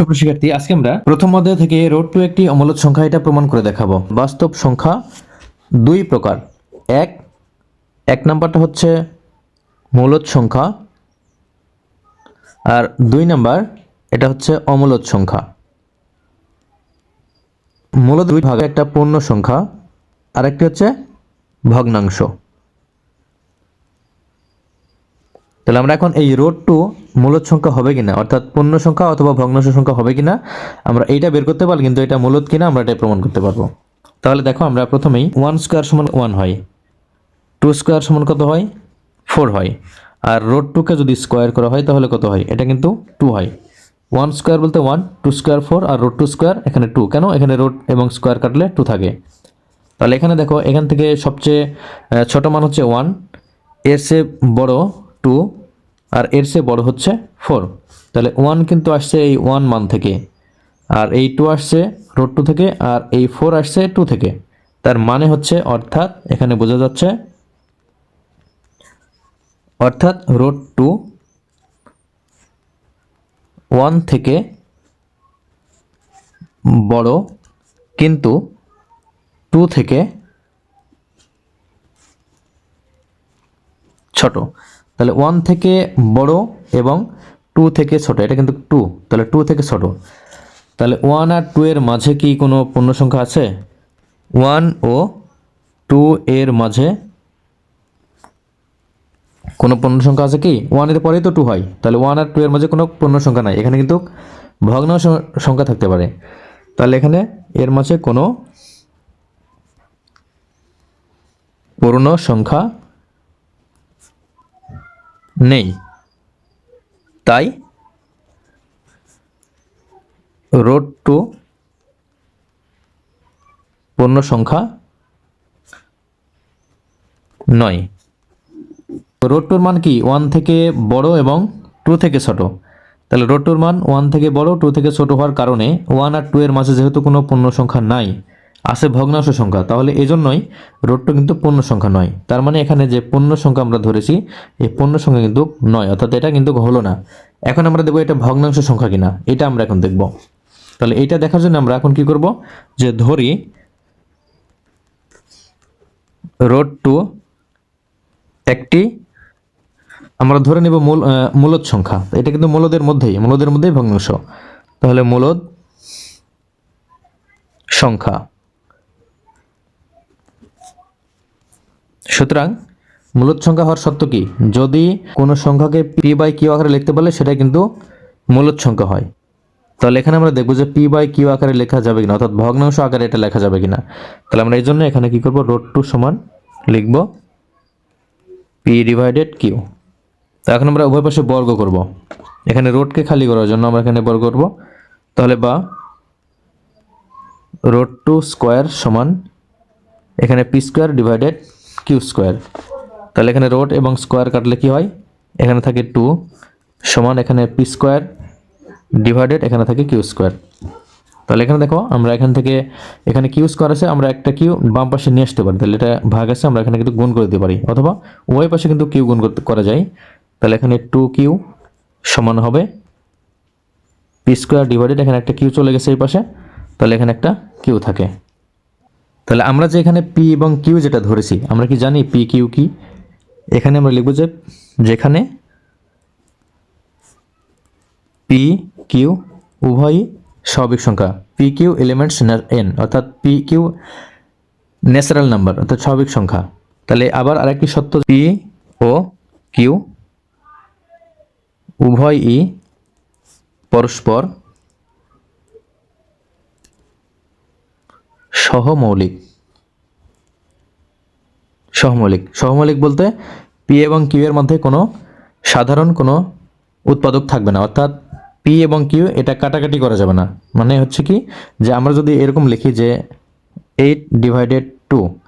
সুপ্রিয় শিক্ষার্থী, আজকে আমরা প্রথম অধ্যায় থেকে রোড টু একটি অমূলত সংখ্যা এটা প্রমাণ করে দেখাবো। বাস্তব সংখ্যা দুই প্রকার। এক এক নাম্বারটা হচ্ছে মূলত সংখ্যা। আর দুই নাম্বার, এটা হচ্ছে অমূলত সংখ্যা। মূলত দুই ভাগে একটা পূর্ণ সংখ্যা আর একটি হচ্ছে ভগ্নাংশ। তাহলে আমরা এখন এই রোড টু মূলত সংখ্যা হবে কিনা? অর্থাৎ পূর্ণ সংখ্যা অথবা ভগ্নাংশ সংখ্যা হবে কিনা? আমরা এইটা বের করতে পারব কিন্তু এটা মূলত কিনা আমরা এটা প্রমাণ করতে পারব। তাহলে দেখো আমরা প্রথমেই ওয়ান স্কোয়ার সমান ওয়ান হয়। টু স্কোয়ার সমান কত হয়? ফোর হয়। আর রোড টুকে যদি স্কোয়ার করা হয় তাহলে কত হয়? এটা কিন্তু টু হয়। ওয়ান স্কোয়ার বলতে ওয়ান, টু স্কোয়ার ফোর আর রোড টু স্কোয়ার এখানে টু। কেন? এখানে রোড এবং স্কোয়ার কাটলে টু থাকে। তাহলে এখানে দেখো এখান থেকে সবচেয়ে ছোট মান হচ্ছে ওয়ান। এর চেয়ে বড় টু। আর এর চেয়ে বড় হচ্ছে ফোর। তাহলে ওয়ান কিন্তু আসছে এই ওয়ান মান থেকে, আর এই টু আসছে রোড টু থেকে, আর এই ফোর আসছে টু থেকে। তার মানে হচ্ছে অর্থাৎ এখানে বোঝা যাচ্ছে, অর্থাৎ রোড টু ওয়ান থেকে বড় কিন্তু টু থেকে ছোট। তাহলে ওয়ান থেকে বড় এবং টু থেকে ছোট, এটা কিন্তু টু তাহলে টু থেকে ছোট। তাহলে ওয়ান আর টু এর মাঝে কি কোনো পূর্ণ সংখ্যা আছে? ওয়ান ও টু এর মাঝে কোনো পূর্ণ সংখ্যা আছে কি? ওয়ানের পরেই তো টু হয়। তাহলে ওয়ান আর টু এর মাঝে কোনো পূর্ণ সংখ্যা নাই। এখানে কিন্তু ভগ্ন সংখ্যা থাকতে পারে। তাহলে এখানে এর মাঝে কোনো পূর্ণ সংখ্যা নেই। তাই রোড টু পূর্ণ সংখ্যা নয়। রোড টুর মান কি? ওয়ান থেকে বড় এবং টু থেকে ছোট। তাহলে রোড টুর মান ওয়ান থেকে বড় টু থেকে ছোট হওয়ার কারণে ওয়ান আর টু এর মাঝে যেহেতু কোনো পূর্ণ সংখ্যা নাই আছে ভগ্নাংশ সংখ্যা। তাহলে এজন্যই রোড টু কিন্তু পূর্ণ সংখ্যা নয়। তার মানে এখানে যে পূর্ণ সংখ্যা আমরা ধরেছি, এই পূর্ণ সংখ্যা কিন্তু নয়, অর্থাৎ এটা কিন্তু হলো না। এখন আমরা দেখব এটা ভগ্নাংশ সংখ্যা কিনা, এটা আমরা এখন দেখব। তাহলে এটা দেখার জন্য আমরা এখন কি করব? যে ধরি রোড টু একটি, আমরা ধরে নেব মূল মূলদ সংখ্যা। এটা কিন্তু মূলদের মধ্যেই মূলদের মধ্যেই ভগ্নাংশ। তাহলে মূলদ সংখ্যা। সুতরাং মূলদ সংখ্যা হওয়ার সত্য কি? যদি কোনো সংখ্যাকে পি বাই কিউ আকারে লিখতে পারলে সেটা কিন্তু মূলদ সংখ্যা হয়। তাহলে এখানে আমরা দেখব যে পি বাই কিউ আকারে লেখা যাবে কিনা, অর্থাৎ ভগ্নাংশ আকারে এটা লেখা যাবে কিনা। তাহলে আমরা এই জন্য এখানে কি করব? রোড টু সমান লিখব পি ডিভাইডেড কিউ তো এখন আমরা উভয় পাশে বর্গ করব। এখানে রোডকে খালি করার জন্য আমরা এখানে বর্গ করব। তাহলে বা রোড টু স্কোয়ার সমান এখানে P square divided Q square তাহলে এখানে রোড এবং স্কোয়ার কাটলে কি হয়? এখানে থাকে টু সমান এখানে পি স্কোয়ার ডিভাইডেড এখানে থাকে কিউ স্কোয়ার তাহলে এখানে দেখো, আমরা এখান থেকে, এখানে কিউ স্কোয়ার আছে, আমরা একটা কিউ বাম পাশে নিয়ে আসতে পারি। তাহলে এটা ভাগ আছে, আমরা এখানে কিন্তু গুণ করে দিতে পারি। অথবা উভয় পাশে কিন্তু কিউ গুণ করতে, করা যায়। তাহলে এখানে টু কিউ সমান হবে পি স্কোয়ার ডিভাইডেড এখানে একটা কিউ চলে গেছে এই পাশে। তাহলে এখানে একটা কিউ থাকে। তাহলে আমরা যে এখানে পি এবং কিউ যেটা ধরেছি, আমরা কি জানি পি কিউ কি? এখানে আমরা লিখব যে যেখানে পি কিউ উভয়ই স্বাভাবিক সংখ্যা। পি কিউ এলিমেন্টস এন অর্থাৎ পি কিউ ন্যাচারাল নাম্বার অর্থাৎ স্বাভাবিক সংখ্যা। তাহলে আবার আরেকটি সত্য পি ও কিউ উভয়ই পরস্পর সহমৌলিক। সহমৌলিক। সহমৌলিক বলতে পি এবং কিউ এর মধ্যে কোনো সাধারণ কোনো উৎপাদক থাকবে না। অর্থাৎ পি এবং কিউ এটা কাটাকাটি করা যাবে না। মানে হচ্ছে কি যে আমরা যদি এরকম লিখি যে এইট ডিভাইডেড টু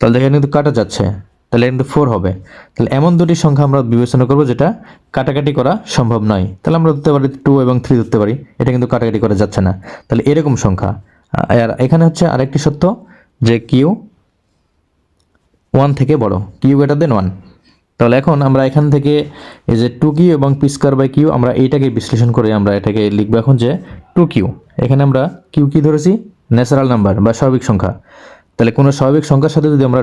তাহলে দেখেন কিন্তু কাটা যাচ্ছে। তাহলে কিন্তু ফোর হবে। তাহলে এমন দুটি সংখ্যা আমরা বিবেচনা করব যেটা কাটাকাটি করা সম্ভব নয়। তাহলে আমরা ধরতে পারি টু এবং থ্রি ধরতে পারি। এটা কিন্তু কাটাকাটি করা যাচ্ছে না। তাহলে এরকম সংখ্যা। আর এখানে হচ্ছে আরেকটি সত্য যে কিউ ওয়ান থেকে বড় কিউ গ্রেটার দেন ওয়ান তাহলে এখন আমরা এখান থেকে এই যে টু কিউ এবং পি স্কোয়ার বাই কিউ আমরা এইটাকে বিশ্লেষণ করে আমরা এটাকে লিখব এখন যে টু কিউ এখানে আমরা কিউ কি ধরেছি? ন্যাচারাল নাম্বার বা স্বাভাবিক সংখ্যা। তাহলে কোনো স্বাভাবিক সংখ্যার সাথে যদি আমরা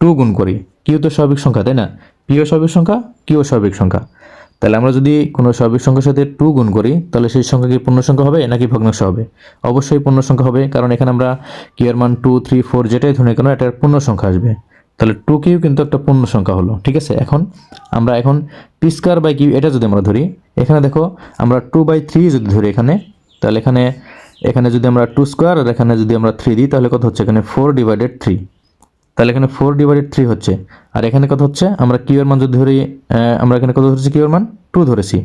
টু গুণ করি কিউ তো স্বাভাবিক সংখ্যা, তাই না? পিও স্বাভাবিক সংখ্যা কিউ স্বাভাবিক সংখ্যা। তাহলে আমরা যদি কোনো স্বাভাবিক সংখ্যার সাথে টু গুণ করি, তাহলে সেই সংখ্যা কি পূর্ণ সংখ্যা হবে নাকি ভগ্নাংশ হবে? অবশ্যই পূর্ণ সংখ্যা হবে, কারণ এখানে আমরা কিউ এর মান টু থ্রি ফোর যেটাই ধরে কেন, এটার পূর্ণ সংখ্যা আসবে। তাহলে টু কিউ কিন্তু একটা পূর্ণ সংখ্যা হলো, ঠিক আছে? এখন আমরা এখন পি স্কোয়ার বাই কিউ এটা যদি আমরা ধরি, এখানে দেখো আমরা টু বাই থ্রি যদি ধরি এখানে, তাহলে এখানে এখানে যদি আমরা টু স্কোয়ার আর এখানে যদি আমরা থ্রি দিই, তাহলে কত হচ্ছে? এখানে ফোর ডিভাইডেড থ্রি তাহলে এখানে ফোর ডিভাইডেড থ্রি হচ্ছে। আর এখানে কত হচ্ছে? আমরা কিউ এর মান যদি ধরি আমরা এখানে কত ধরেছি? কিউ মান টু ধরেছি।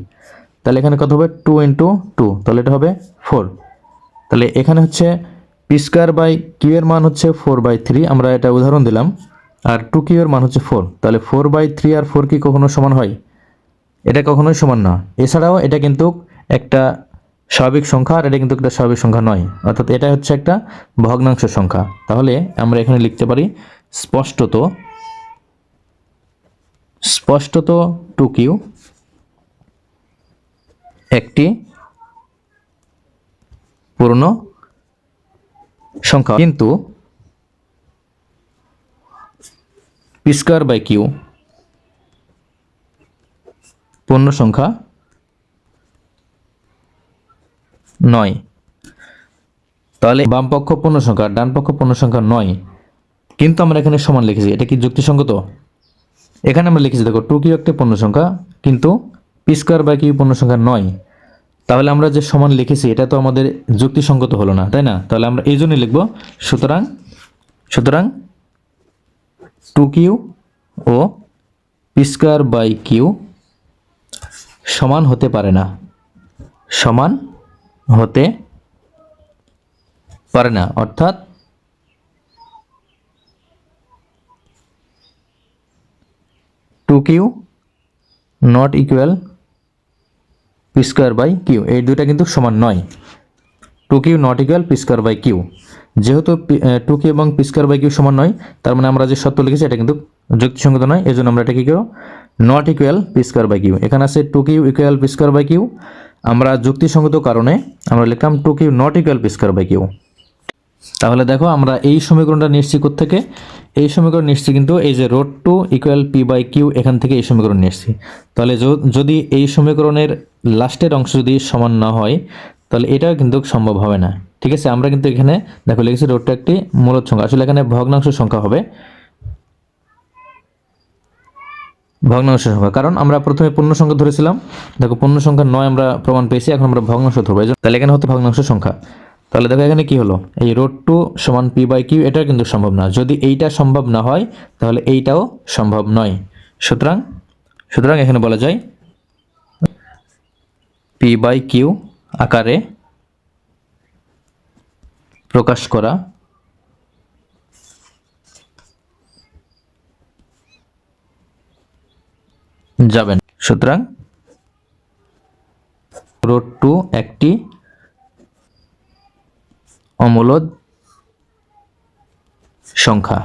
তাহলে এখানে কত হবে? টু ইন্টু টু তাহলে এটা হবে ফোর তাহলে এখানে হচ্ছে পি স্কোয়ার বাই কিউ এর মান হচ্ছে ফোর বাই থ্রি আমরা এটা উদাহরণ দিলাম। আর টু কিউ এর মান হচ্ছে ফোর তাহলে ফোর বাই থ্রি আর ফোর কি কখনো সমান হয়? এটা কখনোই সমান না। এছাড়াও এটা কিন্তু একটা স্বাভাবিক সংখ্যা আর এটা কিন্তু একটা স্বাভাবিক সংখ্যা নয়। অর্থাৎ এটা হচ্ছে একটা ভগ্নাংশ সংখ্যা। তাহলে আমরা এখানে লিখতে পারি স্পষ্টত স্পষ্টত টু কিউ একটি পূর্ণ সংখ্যা। কিন্তু পি স্কোয়ার বাই কিউ পূর্ণ সংখ্যা নয়। তাহলে বাম পক্ষ পূর্ণ সংখ্যা, ডান পক্ষ পূর্ণ সংখ্যা নয়। কিন্তু আমরা এখানে সমান লিখেছি, এটা কি যুক্তিসঙ্গত? এখানে আমরা লিখেছি, দেখো, টু কিউ একটা পূর্ণ সংখ্যা, কিন্তু পি স্কোয়ার বাই কিউ পূর্ণ সংখ্যা নয়। তাহলে আমরা যে সমান লিখেছি, এটা তো আমাদের যুক্তিসঙ্গত হলো না, তাই না? তাহলে আমরা এই জন্যই লিখব, সুতরাং সুতরাং টু ও পি স্কোয়ার বাই কিউ সমান হতে পারে না। সমান হতে পারে না। অর্থাৎ two Q not equal P square by Q. এই দুইটা কিন্তু সমান নয়। Two Q not equal P square by Q. যেহেতু টু কিউ এবং পি স্কোয়ার বাই কিউ সমান নয়, তার মানে আমরা যে সত্য লিখেছি এটা কিন্তু যুক্তিসঙ্গত নয় এই জন্য আমরা এটা কি করব? Not equal P square by Q. এখানে আছে two Q equal P square by Q. আমরা যুক্তিসঙ্গত কারণে আমরা লিখলাম two Q not equal P square by Q. তাহলে দেখো, আমরা এই সমীকরণটা নিচ্ছি থেকে এই সমীকরণ নিচ্ছি কিন্তু এই যে root two equal P by Q এখান থেকে এই সমীকরণ নিচ্ছি তাহলে যদি এই সমীকরণের লাস্টের অংশ যদি সমান না হয়, তাহলে এটাও কিন্তু সম্ভব হবে না। ঠিক আছে, আমরা কিন্তু এখানে দেখো লিখেছি রোডটা একটি মূলত সংখ্যা। আসলে এখানে ভগ্নাংশ সংখ্যা হবে। ভগ্নাংশ সংখ্যা, কারণ আমরা প্রথমে পূর্ণ সংখ্যা ধরেছিলাম। দেখো, পূর্ণ সংখ্যা নয় আমরা প্রমাণ পেয়েছি, এখন আমরা ভগ্নাংশ ধরবো। তাহলে এখানে হতো ভগ্নাংশ সংখ্যা। তাহলে দেখো এখানে কি হলো? এই রোড টু সমান পি বাই কিউ, এটা কিন্তু সম্ভব না। যদি এইটা সম্ভব না হয়, তাহলে এইটাও সম্ভব নয়। সুতরাং সুতরাং এখানে বলা যায় পি বাই কিউ আকারে প্রকাশ করা। যাবেন। সুতরাং রোড টু একটি অমূলদ সংখ্যা।